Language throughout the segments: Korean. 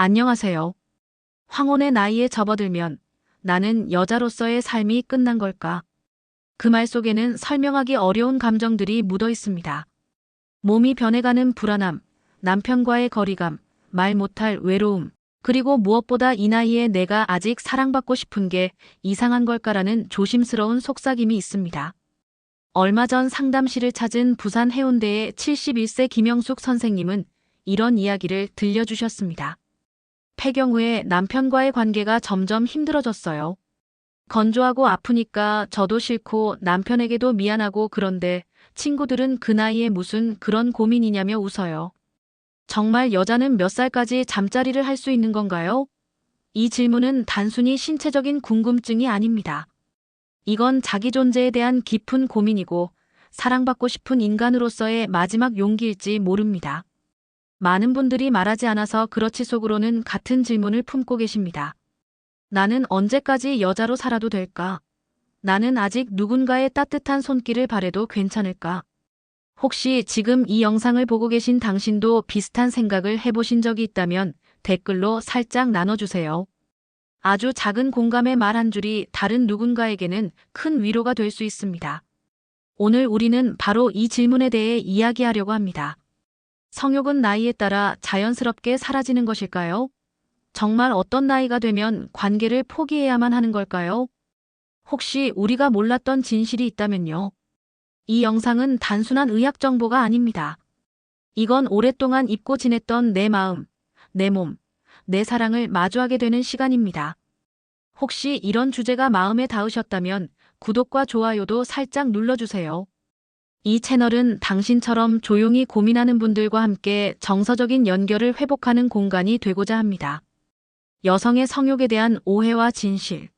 안녕하세요. 황혼의 나이에 접어들면 나는 여자로서의 삶이 끝난 걸까? 그 말 속에는 설명하기 어려운 감정들이 묻어 있습니다. 몸이 변해가는 불안함, 남편과의 거리감, 말 못할 외로움, 그리고 무엇보다 이 나이에 내가 아직 사랑받고 싶은 게 이상한 걸까라는 조심스러운 속삭임이 있습니다. 얼마 전 상담실을 찾은 부산 해운대의 71세 김영숙 선생님은 이런 이야기를 들려주셨습니다. 폐경 후에 남편과의 관계가 점점 힘들어졌어요. 건조하고 아프니까 저도 싫고 남편에게도 미안하고 그런데 친구들은 그 나이에 무슨 그런 고민이냐며 웃어요. 정말 여자는 몇 살까지 잠자리를 할 수 있는 건가요? 이 질문은 단순히 신체적인 궁금증이 아닙니다. 이건 자기 존재에 대한 깊은 고민이고 사랑받고 싶은 인간으로서의 마지막 용기일지 모릅니다. 많은 분들이 말하지 않아서 그렇지 속으로는 같은 질문을 품고 계십니다. 나는 언제까지 여자로 살아도 될까? 나는 아직 누군가의 따뜻한 손길을 바래도 괜찮을까? 혹시 지금 이 영상을 보고 계신 당신도 비슷한 생각을 해보신 적이 있다면 댓글로 살짝 나눠주세요. 아주 작은 공감의 말 한 줄이 다른 누군가에게는 큰 위로가 될 수 있습니다. 오늘 우리는 바로 이 질문에 대해 이야기하려고 합니다. 성욕은 나이에 따라 자연스럽게 사라지는 것일까요? 정말 어떤 나이가 되면 관계를 포기해야만 하는 걸까요? 혹시 우리가 몰랐던 진실이 있다면요. 이 영상은 단순한 의학 정보가 아닙니다. 이건 오랫동안 잊고 지냈던 내 마음, 내 몸, 내 사랑을 마주하게 되는 시간입니다. 혹시 이런 주제가 마음에 닿으셨다면 구독과 좋아요도 살짝 눌러주세요. 이 채널은 당신처럼 조용히 고민하는 분들과 함께 정서적인 연결을 회복하는 공간이 되고자 합니다. 여성의 성욕에 대한 오해와 진실.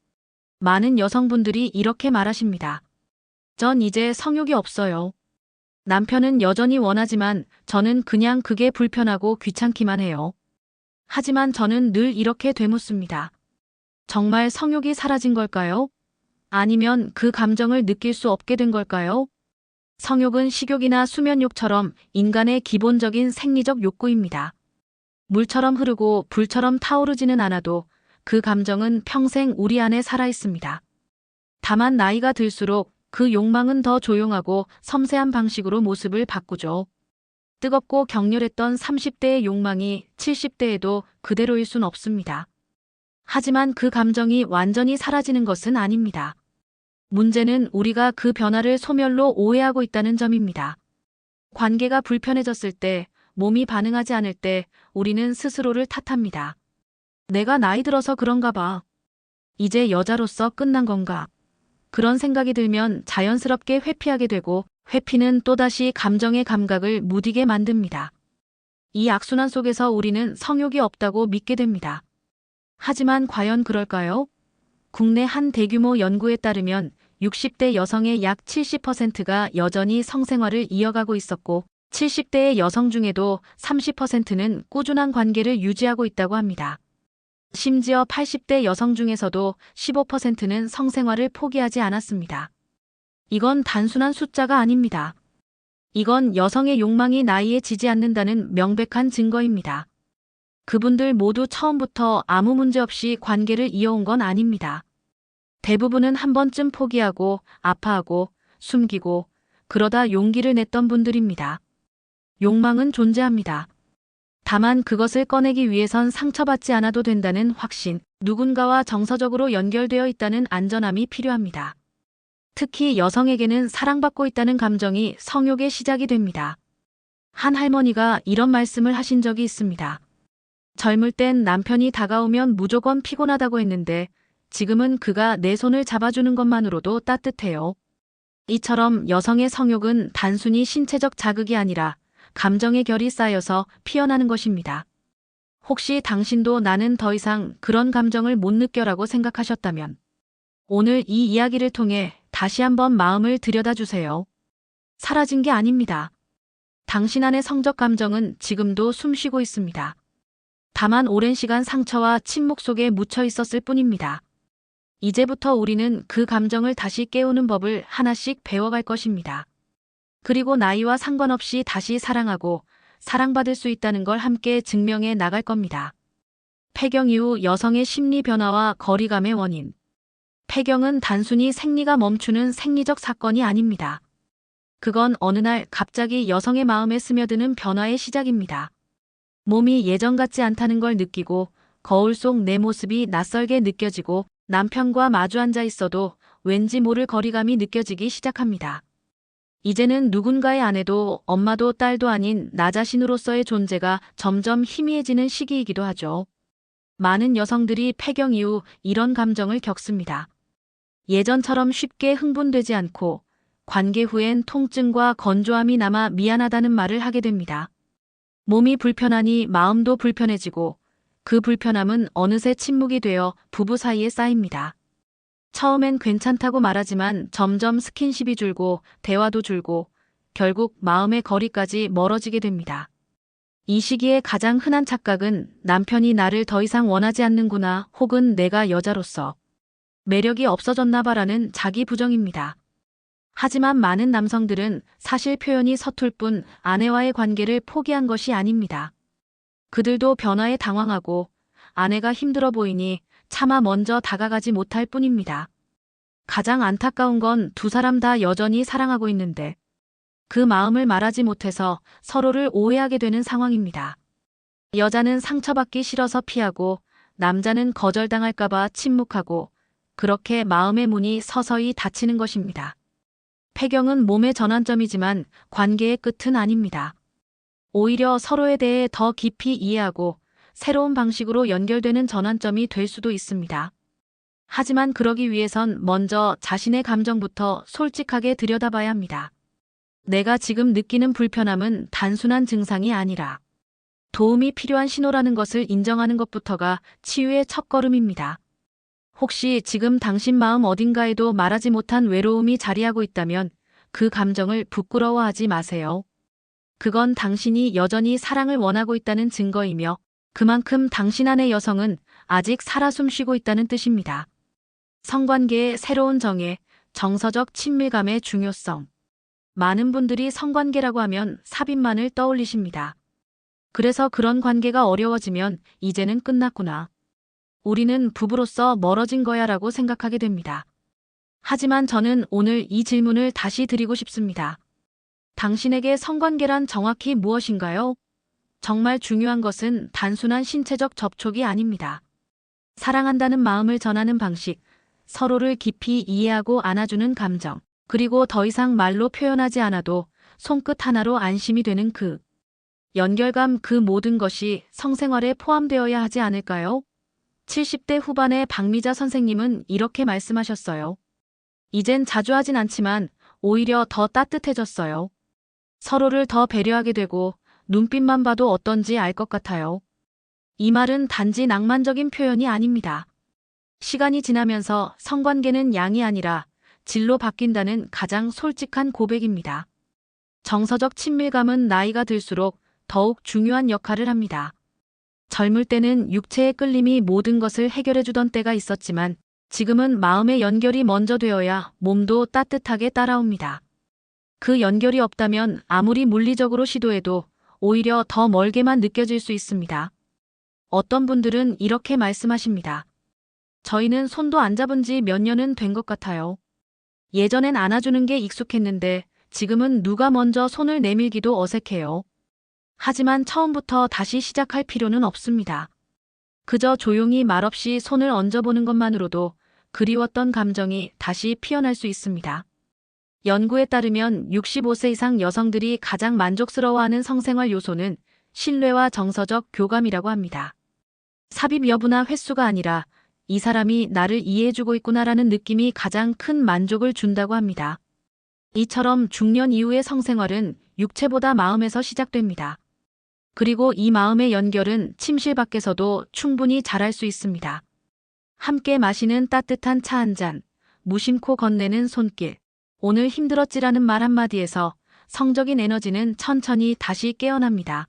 많은 여성분들이 이렇게 말하십니다. 전 이제 성욕이 없어요. 남편은 여전히 원하지만 저는 그냥 그게 불편하고 귀찮기만 해요. 하지만 저는 늘 이렇게 되묻습니다. 정말 성욕이 사라진 걸까요? 아니면 그 감정을 느낄 수 없게 된 걸까요? 성욕은 식욕이나 수면욕처럼 인간의 기본적인 생리적 욕구입니다. 물처럼 흐르고 불처럼 타오르지는 않아도 그 감정은 평생 우리 안에 살아 있습니다. 다만 나이가 들수록 그 욕망은 더 조용하고 섬세한 방식으로 모습을 바꾸죠. 뜨겁고 격렬했던 30대의 욕망이 70대에도 그대로일 순 없습니다. 하지만 그 감정이 완전히 사라지는 것은 아닙니다. 문제는 우리가 그 변화를 소멸로 오해하고 있다는 점입니다. 관계가 불편해졌을 때, 몸이 반응하지 않을 때 우리는 스스로를 탓합니다. 내가 나이 들어서 그런가 봐. 이제 여자로서 끝난 건가? 그런 생각이 들면 자연스럽게 회피하게 되고 회피는 또다시 감정의 감각을 무디게 만듭니다. 이 악순환 속에서 우리는 성욕이 없다고 믿게 됩니다. 하지만 과연 그럴까요? 국내 한 대규모 연구에 따르면 60대 여성의 약 70%가 여전히 성생활을 이어가고 있었고 70대의 여성 중에도 30%는 꾸준한 관계를 유지하고 있다고 합니다. 심지어 80대 여성 중에서도 15%는 성생활을 포기하지 않았습니다. 이건 단순한 숫자가 아닙니다. 이건 여성의 욕망이 나이에 지지 않는다는 명백한 증거입니다. 그분들 모두 처음부터 아무 문제 없이 관계를 이어온 건 아닙니다. 대부분은 한 번쯤 포기하고 아파하고 숨기고 그러다 용기를 냈던 분들입니다. 욕망은 존재합니다. 다만 그것을 꺼내기 위해선 상처받지 않아도 된다는 확신, 누군가와 정서적으로 연결되어 있다는 안전함이 필요합니다. 특히 여성에게는 사랑받고 있다는 감정이 성욕의 시작이 됩니다. 한 할머니가 이런 말씀을 하신 적이 있습니다. 젊을 땐 남편이 다가오면 무조건 피곤하다고 했는데 지금은 그가 내 손을 잡아주는 것만으로도 따뜻해요. 이처럼 여성의 성욕은 단순히 신체적 자극이 아니라 감정의 결이 쌓여서 피어나는 것입니다. 혹시 당신도 나는 더 이상 그런 감정을 못 느껴라고 생각하셨다면 오늘 이 이야기를 통해 다시 한번 마음을 들여다 주세요. 사라진 게 아닙니다. 당신 안의 성적 감정은 지금도 숨쉬고 있습니다. 다만 오랜 시간 상처와 침묵 속에 묻혀 있었을 뿐입니다. 이제부터 우리는 그 감정을 다시 깨우는 법을 하나씩 배워갈 것입니다. 그리고 나이와 상관없이 다시 사랑하고 사랑받을 수 있다는 걸 함께 증명해 나갈 겁니다. 폐경 이후 여성의 심리 변화와 거리감의 원인. 폐경은 단순히 생리가 멈추는 생리적 사건이 아닙니다. 그건 어느 날 갑자기 여성의 마음에 스며드는 변화의 시작입니다. 몸이 예전 같지 않다는 걸 느끼고 거울 속 내 모습이 낯설게 느껴지고 남편과 마주 앉아 있어도 왠지 모를 거리감이 느껴지기 시작합니다. 이제는 누군가의 아내도 엄마도 딸도 아닌 나 자신으로서의 존재가 점점 희미해지는 시기이기도 하죠. 많은 여성들이 폐경 이후 이런 감정을 겪습니다. 예전처럼 쉽게 흥분되지 않고 관계 후엔 통증과 건조함이 남아 미안하다는 말을 하게 됩니다. 몸이 불편하니 마음도 불편해지고 그 불편함은 어느새 침묵이 되어 부부 사이에 쌓입니다. 처음엔 괜찮다고 말하지만 점점 스킨십이 줄고 대화도 줄고 결국 마음의 거리까지 멀어지게 됩니다. 이 시기에 가장 흔한 착각은 남편이 나를 더 이상 원하지 않는구나 혹은 내가 여자로서 매력이 없어졌나 봐라는 자기 부정입니다. 하지만 많은 남성들은 사실 표현이 서툴 뿐 아내와의 관계를 포기한 것이 아닙니다. 그들도 변화에 당황하고 아내가 힘들어 보이니 차마 먼저 다가가지 못할 뿐입니다. 가장 안타까운 건 두 사람 다 여전히 사랑하고 있는데 그 마음을 말하지 못해서 서로를 오해하게 되는 상황입니다. 여자는 상처받기 싫어서 피하고 남자는 거절당할까봐 침묵하고 그렇게 마음의 문이 서서히 닫히는 것입니다. 폐경은 몸의 전환점이지만 관계의 끝은 아닙니다. 오히려 서로에 대해 더 깊이 이해하고 새로운 방식으로 연결되는 전환점이 될 수도 있습니다. 하지만 그러기 위해선 먼저 자신의 감정부터 솔직하게 들여다봐야 합니다. 내가 지금 느끼는 불편함은 단순한 증상이 아니라 도움이 필요한 신호라는 것을 인정하는 것부터가 치유의 첫걸음입니다. 혹시 지금 당신 마음 어딘가에도 말하지 못한 외로움이 자리하고 있다면 그 감정을 부끄러워하지 마세요. 그건 당신이 여전히 사랑을 원하고 있다는 증거이며 그만큼 당신 안의 여성은 아직 살아 숨쉬고 있다는 뜻입니다. 성관계의 새로운 정의, 정서적 친밀감의 중요성. 많은 분들이 성관계라고 하면 삽입만을 떠올리십니다. 그래서 그런 관계가 어려워지면 이제는 끝났구나. 우리는 부부로서 멀어진 거야 라고 생각하게 됩니다. 하지만 저는 오늘 이 질문을 다시 드리고 싶습니다. 당신에게 성관계란 정확히 무엇인가요? 정말 중요한 것은 단순한 신체적 접촉이 아닙니다. 사랑한다는 마음을 전하는 방식, 서로를 깊이 이해하고 안아주는 감정, 그리고 더 이상 말로 표현하지 않아도 손끝 하나로 안심이 되는 그 연결감 그 모든 것이 성생활에 포함되어야 하지 않을까요? 70대 후반의 박미자 선생님은 이렇게 말씀하셨어요. 이젠 자주 하진 않지만 오히려 더 따뜻해졌어요. 서로를 더 배려하게 되고 눈빛만 봐도 어떤지 알 것 같아요. 이 말은 단지 낭만적인 표현이 아닙니다. 시간이 지나면서 성관계는 양이 아니라 질로 바뀐다는 가장 솔직한 고백입니다. 정서적 친밀감은 나이가 들수록 더욱 중요한 역할을 합니다. 젊을 때는 육체의 끌림이 모든 것을 해결해주던 때가 있었지만 지금은 마음의 연결이 먼저 되어야 몸도 따뜻하게 따라옵니다. 그 연결이 없다면 아무리 물리적으로 시도해도 오히려 더 멀게만 느껴질 수 있습니다. 어떤 분들은 이렇게 말씀하십니다. 저희는 손도 안 잡은 지 몇 년은 된 것 같아요. 예전엔 안아주는 게 익숙했는데 지금은 누가 먼저 손을 내밀기도 어색해요. 하지만 처음부터 다시 시작할 필요는 없습니다. 그저 조용히 말없이 손을 얹어보는 것만으로도 그리웠던 감정이 다시 피어날 수 있습니다. 연구에 따르면 65세 이상 여성들이 가장 만족스러워하는 성생활 요소는 신뢰와 정서적 교감이라고 합니다. 삽입 여부나 횟수가 아니라 이 사람이 나를 이해해주고 있구나라는 느낌이 가장 큰 만족을 준다고 합니다. 이처럼 중년 이후의 성생활은 육체보다 마음에서 시작됩니다. 그리고 이 마음의 연결은 침실 밖에서도 충분히 잘할 수 있습니다. 함께 마시는 따뜻한 차 한 잔, 무심코 건네는 손길, 오늘 힘들었지라는 말 한마디에서 성적인 에너지는 천천히 다시 깨어납니다.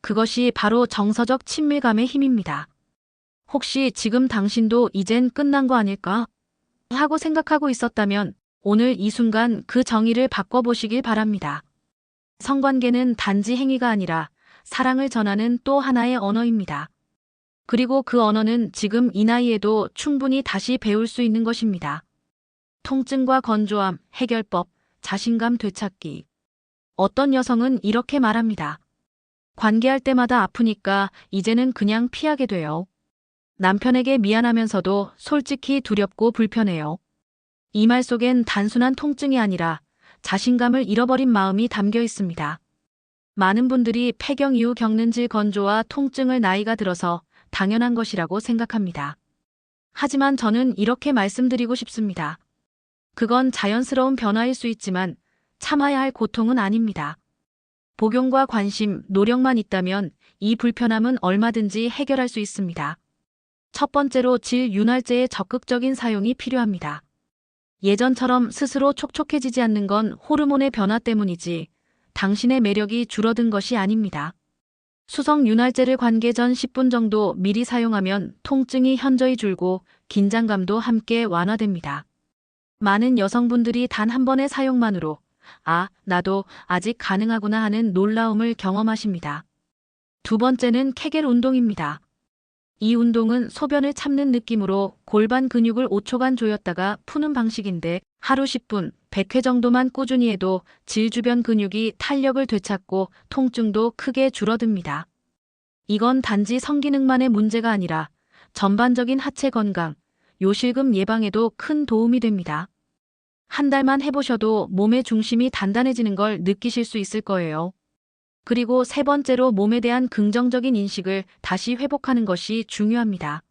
그것이 바로 정서적 친밀감의 힘입니다. 혹시 지금 당신도 이젠 끝난 거 아닐까? 하고 생각하고 있었다면 오늘 이 순간 그 정의를 바꿔보시길 바랍니다. 성관계는 단지 행위가 아니라 사랑을 전하는 또 하나의 언어입니다. 그리고 그 언어는 지금 이 나이에도 충분히 다시 배울 수 있는 것입니다. 통증과 건조함, 해결법, 자신감 되찾기. 어떤 여성은 이렇게 말합니다. 관계할 때마다 아프니까 이제는 그냥 피하게 돼요. 남편에게 미안하면서도 솔직히 두렵고 불편해요. 이 말 속엔 단순한 통증이 아니라 자신감을 잃어버린 마음이 담겨 있습니다. 많은 분들이 폐경 이후 겪는 질 건조와 통증을 나이가 들어서 당연한 것이라고 생각합니다. 하지만 저는 이렇게 말씀드리고 싶습니다. 그건 자연스러운 변화일 수 있지만 참아야 할 고통은 아닙니다. 복용과 관심, 노력만 있다면 이 불편함은 얼마든지 해결할 수 있습니다. 첫 번째로 질 윤활제의 적극적인 사용이 필요합니다. 예전처럼 스스로 촉촉해지지 않는 건 호르몬의 변화 때문이지 당신의 매력이 줄어든 것이 아닙니다. 수성 윤활제를 관계 전 10분 정도 미리 사용하면 통증이 현저히 줄고 긴장감도 함께 완화됩니다. 많은 여성분들이 단 한 번의 사용만으로 아, 나도 아직 가능하구나 하는 놀라움을 경험하십니다. 두 번째는 케겔 운동입니다. 이 운동은 소변을 참는 느낌으로 골반 근육을 5초간 조였다가 푸는 방식인데 하루 10분, 100회 정도만 꾸준히 해도 질 주변 근육이 탄력을 되찾고 통증도 크게 줄어듭니다. 이건 단지 성기능만의 문제가 아니라 전반적인 하체 건강, 요실금 예방에도 큰 도움이 됩니다. 한 달만 해보셔도 몸의 중심이 단단해지는 걸 느끼실 수 있을 거예요. 그리고 세 번째로 몸에 대한 긍정적인 인식을 다시 회복하는 것이 중요합니다.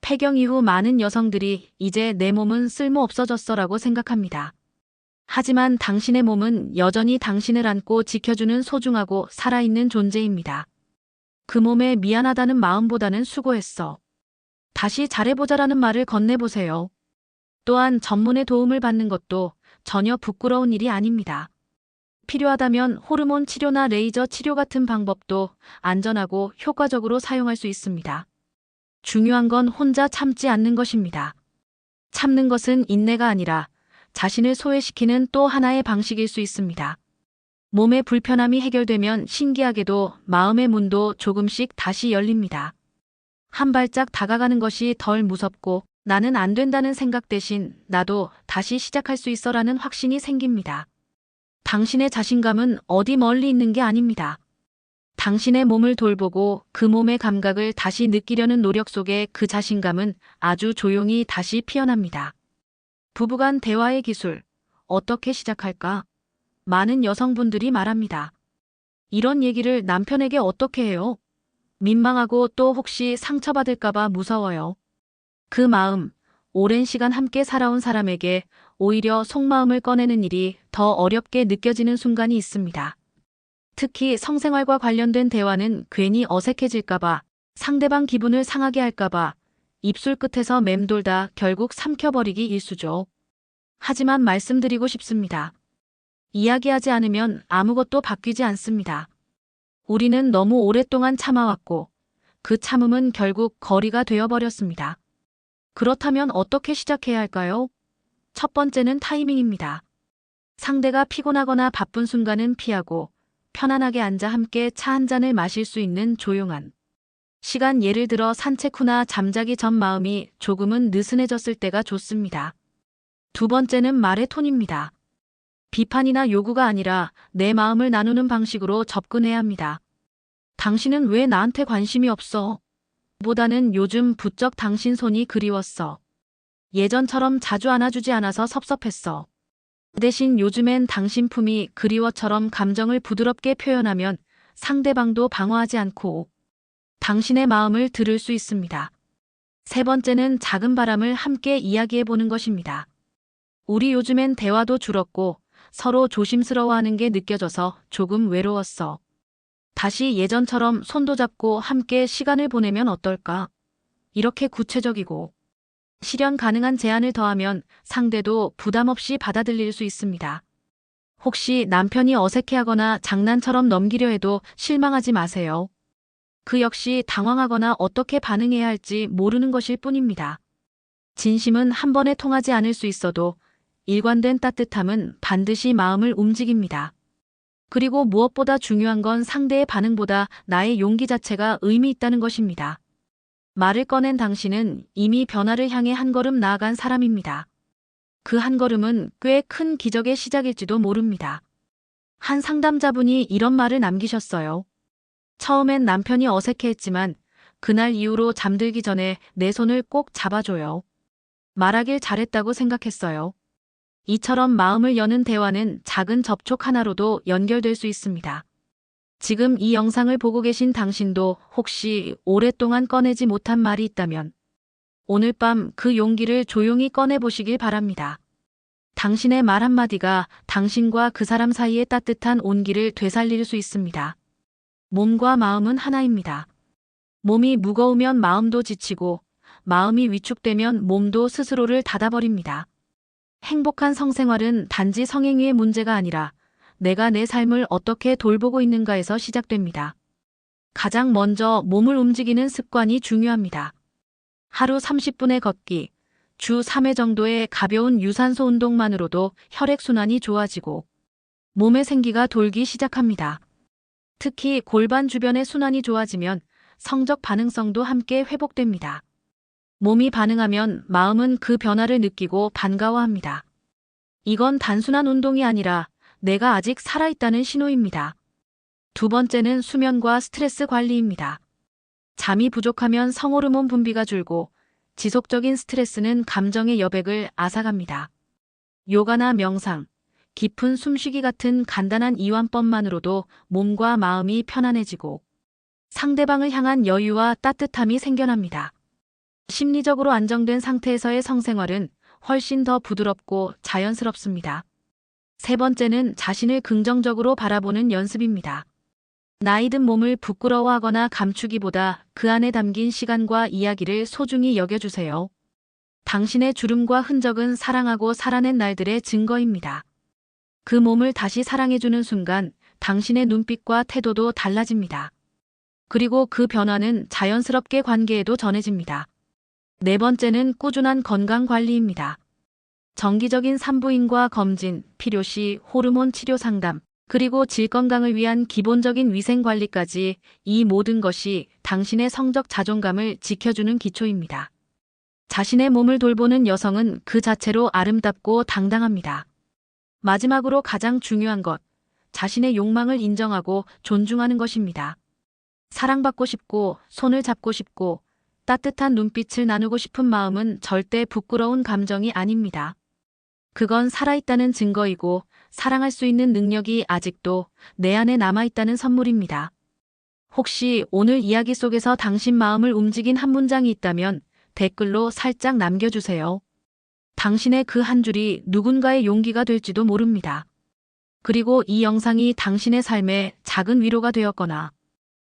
폐경 이후 많은 여성들이 이제 내 몸은 쓸모 없어졌어 라고 생각합니다. 하지만 당신의 몸은 여전히 당신을 안고 지켜주는 소중하고 살아있는 존재입니다. 그 몸에 미안하다는 마음보다는 수고했어. 다시 잘해보자라는 말을 건네보세요. 또한 전문의 도움을 받는 것도 전혀 부끄러운 일이 아닙니다. 필요하다면 호르몬 치료나 레이저 치료 같은 방법도 안전하고 효과적으로 사용할 수 있습니다. 중요한 건 혼자 참지 않는 것입니다. 참는 것은 인내가 아니라 자신을 소외시키는 또 하나의 방식일 수 있습니다. 몸의 불편함이 해결되면 신기하게도 마음의 문도 조금씩 다시 열립니다. 한 발짝 다가가는 것이 덜 무섭고 나는 안 된다는 생각 대신 나도 다시 시작할 수 있어라는 확신이 생깁니다. 당신의 자신감은 어디 멀리 있는 게 아닙니다. 당신의 몸을 돌보고 그 몸의 감각을 다시 느끼려는 노력 속에 그 자신감은 아주 조용히 다시 피어납니다. 부부간 대화의 기술, 어떻게 시작할까? 많은 여성분들이 말합니다. 이런 얘기를 남편에게 어떻게 해요? 민망하고 또 혹시 상처받을까봐 무서워요. 그 마음, 오랜 시간 함께 살아온 사람에게 오히려 속마음을 꺼내는 일이 더 어렵게 느껴지는 순간이 있습니다. 특히 성생활과 관련된 대화는 괜히 어색해질까봐 상대방 기분을 상하게 할까봐 입술 끝에서 맴돌다 결국 삼켜버리기 일수죠. 하지만 말씀드리고 싶습니다. 이야기하지 않으면 아무것도 바뀌지 않습니다. 우리는 너무 오랫동안 참아왔고 그 참음은 결국 거리가 되어버렸습니다. 그렇다면 어떻게 시작해야 할까요? 첫 번째는 타이밍입니다. 상대가 피곤하거나 바쁜 순간은 피하고 편안하게 앉아 함께 차 한 잔을 마실 수 있는 조용한 시간 예를 들어 산책 후나 잠자기 전 마음이 조금은 느슨해졌을 때가 좋습니다. 두 번째는 말의 톤입니다. 비판이나 요구가 아니라 내 마음을 나누는 방식으로 접근해야 합니다. 당신은 왜 나한테 관심이 없어? 보다는 요즘 부쩍 당신 손이 그리웠어. 예전처럼 자주 안아주지 않아서 섭섭했어. 대신 요즘엔 당신 품이 그리워처럼 감정을 부드럽게 표현하면 상대방도 방어하지 않고 당신의 마음을 들을 수 있습니다. 세 번째는 작은 바람을 함께 이야기해 보는 것입니다. 우리 요즘엔 대화도 줄었고 서로 조심스러워하는 게 느껴져서 조금 외로웠어. 다시 예전처럼 손도 잡고 함께 시간을 보내면 어떨까? 이렇게 구체적이고 실현 가능한 제안을 더하면 상대도 부담 없이 받아들일 수 있습니다. 혹시 남편이 어색해하거나 장난처럼 넘기려 해도 실망하지 마세요. 그 역시 당황하거나 어떻게 반응해야 할지 모르는 것일 뿐입니다. 진심은 한 번에 통하지 않을 수 있어도 일관된 따뜻함은 반드시 마음을 움직입니다. 그리고 무엇보다 중요한 건 상대의 반응보다 나의 용기 자체가 의미 있다는 것입니다. 말을 꺼낸 당신은 이미 변화를 향해 한 걸음 나아간 사람입니다. 그 한 걸음은 꽤 큰 기적의 시작일지도 모릅니다. 한 상담자분이 이런 말을 남기셨어요. 처음엔 남편이 어색해했지만 그날 이후로 잠들기 전에 내 손을 꼭 잡아줘요. 말하길 잘했다고 생각했어요. 이처럼 마음을 여는 대화는 작은 접촉 하나로도 연결될 수 있습니다. 지금 이 영상을 보고 계신 당신도 혹시 오랫동안 꺼내지 못한 말이 있다면 오늘 밤 그 용기를 조용히 꺼내보시길 바랍니다. 당신의 말 한마디가 당신과 그 사람 사이의 따뜻한 온기를 되살릴 수 있습니다. 몸과 마음은 하나입니다. 몸이 무거우면 마음도 지치고 마음이 위축되면 몸도 스스로를 닫아버립니다. 행복한 성생활은 단지 성행위의 문제가 아니라 내가 내 삶을 어떻게 돌보고 있는가에서 시작됩니다. 가장 먼저 몸을 움직이는 습관이 중요합니다. 하루 30분의 걷기, 주 3회 정도의 가벼운 유산소 운동만으로도 혈액순환이 좋아지고 몸의 생기가 돌기 시작합니다. 특히 골반 주변의 순환이 좋아지면 성적 반응성도 함께 회복됩니다. 몸이 반응하면 마음은 그 변화를 느끼고 반가워합니다. 이건 단순한 운동이 아니라 내가 아직 살아있다는 신호입니다. 두 번째는 수면과 스트레스 관리입니다. 잠이 부족하면 성호르몬 분비가 줄고 지속적인 스트레스는 감정의 여백을 앗아갑니다. 요가나 명상, 깊은 숨쉬기 같은 간단한 이완법만으로도 몸과 마음이 편안해지고 상대방을 향한 여유와 따뜻함이 생겨납니다. 심리적으로 안정된 상태에서의 성생활은 훨씬 더 부드럽고 자연스럽습니다. 세 번째는 자신을 긍정적으로 바라보는 연습입니다. 나이 든 몸을 부끄러워하거나 감추기보다 그 안에 담긴 시간과 이야기를 소중히 여겨주세요. 당신의 주름과 흔적은 사랑하고 살아낸 날들의 증거입니다. 그 몸을 다시 사랑해주는 순간 당신의 눈빛과 태도도 달라집니다. 그리고 그 변화는 자연스럽게 관계에도 전해집니다. 네 번째는 꾸준한 건강 관리입니다. 정기적인 산부인과 검진, 필요시 호르몬 치료 상담, 그리고 질 건강을 위한 기본적인 위생 관리까지 이 모든 것이 당신의 성적 자존감을 지켜주는 기초입니다. 자신의 몸을 돌보는 여성은 그 자체로 아름답고 당당합니다. 마지막으로 가장 중요한 것, 자신의 욕망을 인정하고 존중하는 것입니다. 사랑받고 싶고, 손을 잡고 싶고, 따뜻한 눈빛을 나누고 싶은 마음은 절대 부끄러운 감정이 아닙니다. 그건 살아있다는 증거이고 사랑할 수 있는 능력이 아직도 내 안에 남아있다는 선물입니다. 혹시 오늘 이야기 속에서 당신 마음을 움직인 한 문장이 있다면 댓글로 살짝 남겨주세요. 당신의 그 한 줄이 누군가의 용기가 될지도 모릅니다. 그리고 이 영상이 당신의 삶에 작은 위로가 되었거나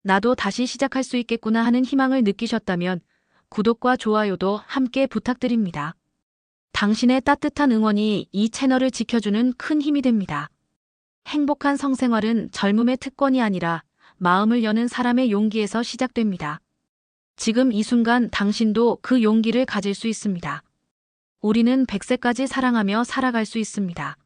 나도 다시 시작할 수 있겠구나 하는 희망을 느끼셨다면 구독과 좋아요도 함께 부탁드립니다. 당신의 따뜻한 응원이 이 채널을 지켜주는 큰 힘이 됩니다. 행복한 성생활은 젊음의 특권이 아니라 마음을 여는 사람의 용기에서 시작됩니다. 지금 이 순간 당신도 그 용기를 가질 수 있습니다. 우리는 100세까지 사랑하며 살아갈 수 있습니다.